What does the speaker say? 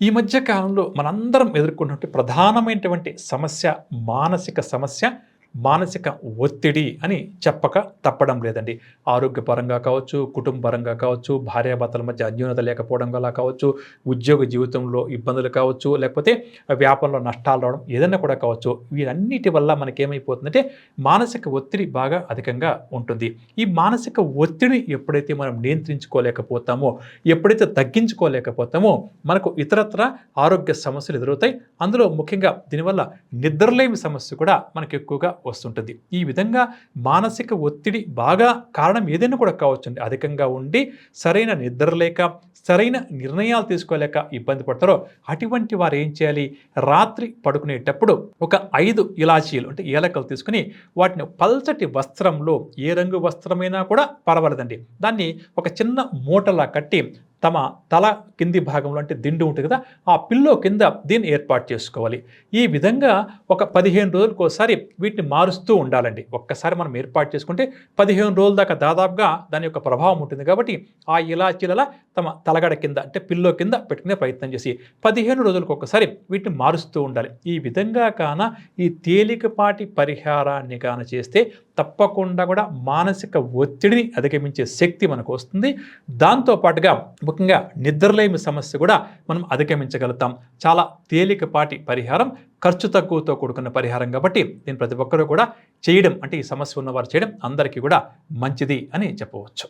ఈ మధ్య కాలంలో మనందరం ఎదుర్కొన్నటువంటి ప్రధానమైనటువంటి సమస్య మానసిక సమస్య మానసిక ఒత్తిడి అని చెప్పక తప్పడం లేదండి. ఆరోగ్యపరంగా కావచ్చు కుటుంబపరంగా కావచ్చు భార్యాభర్తల మధ్య అన్యూనత లేకపోవడం వల్ల కావచ్చు ఉద్యోగ జీవితంలో ఇబ్బందులు కావచ్చు లేకపోతే వ్యాపారంలో నష్టాలు రావడం ఏదైనా కూడా కావచ్చు వీరన్నిటి వల్ల మనకేమైపోతుందంటే మానసిక ఒత్తిడి బాగా అధికంగా ఉంటుంది. ఈ మానసిక ఒత్తిడిని ఎప్పుడైతే మనం నియంత్రించుకోలేకపోతామో ఎప్పుడైతే తగ్గించుకోలేకపోతామో మనకు ఇతరత్ర ఆరోగ్య సమస్యలు ఎదురవుతాయి. అందులో ముఖ్యంగా దీనివల్ల నిద్రలేమి సమస్య కూడా మనకు ఎక్కువగా వస్తుంటుంది. ఈ విధంగా మానసిక ఒత్తిడి బాగా కారణం ఏదైనా కూడా కావచ్చండి. అధికంగా ఉండి సరైన నిద్ర లేక సరైన నిర్ణయాలు తీసుకోలేక ఇబ్బంది పడతారో అటువంటి వారు ఏం చేయాలి? రాత్రి పడుకునేటప్పుడు ఒక ఐదు ఇలాచీలు అంటే ఏలకలు తీసుకుని వాటిని పల్చటి వస్త్రంలో ఏ రంగు వస్త్రమైనా కూడా పర్వాలేదండి. దాన్ని ఒక చిన్న మూటలా కట్టి తమ తల కింది భాగంలో అంటే దిండు ఉంటుంది కదా ఆ పిల్లో కింద దీన్ని ఏర్పాటు చేసుకోవాలి. ఈ విధంగా ఒక పదిహేను రోజులకు ఒకసారి వీటిని మారుస్తూ ఉండాలండి. ఒక్కసారి మనం ఏర్పాటు చేసుకుంటే పదిహేను రోజుల దాకా దాదాపుగా దాని యొక్క ప్రభావం ఉంటుంది కాబట్టి ఆ ఇలాచీల తమ తలగడ కింద అంటే పిల్లో కింద పెట్టుకునే ప్రయత్నం చేసి పదిహేను రోజులకు ఒకసారి వీటిని మారుస్తూ ఉండాలి. ఈ విధంగా కాన ఈ తేలికపాటి పరిహారాన్ని కాన చేస్తే తప్పకుండా కూడా మానసిక ఒత్తిడిని అధిగమించే శక్తి మనకు వస్తుంది. దాంతోపాటుగా ముఖ్యంగా నిద్రలేమి సమస్య కూడా మనం అధిగమించగలుగుతాం. చాలా తేలికపాటి పరిహారం ఖర్చు తక్కువతో కూడుకున్న పరిహారం కాబట్టి దీన్ని ప్రతి ఒక్కరూ కూడా చేయడం అంటే ఈ సమస్య ఉన్నవారు చేయడం అందరికీ కూడా మంచిది అని చెప్పవచ్చు.